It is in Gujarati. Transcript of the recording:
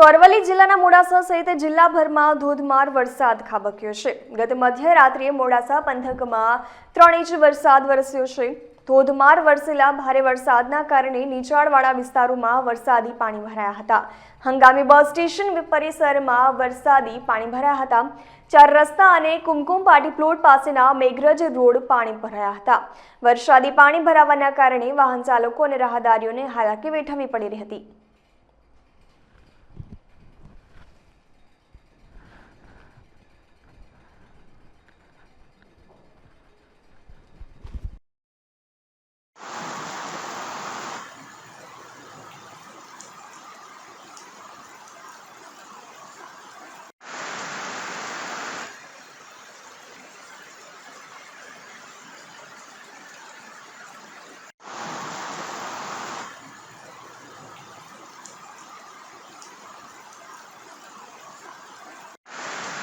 તો અરવલ્લી જિલ્લાના મોડાસા સહિત જિલ્લાભરમાં ધોધમાર વરસાદ ખાબક્યો છે. ગત મધ્યરાત્રિએ મોડાસા પંથકમાં ત્રણ ઇંચ વરસાદ વરસ્યો છે. ધોધમાર વરસેલા ભારે વરસાદના કારણે નીચાણવાળા વિસ્તારોમાં વરસાદી પાણી ભરાયા હતા. હંગામી બસ સ્ટેશન પરિસરમાં વરસાદી પાણી ભરાયા હતા. ચાર રસ્તા અને કુમકુમ પાટી પ્લોટ પાસેના મેઘરજ રોડ પાણી ભરાયા હતા. વરસાદી પાણી ભરાવાના કારણે વાહન ચાલકો અને રાહદારીઓને હાલાકી વેઠવવી પડી રહી હતી.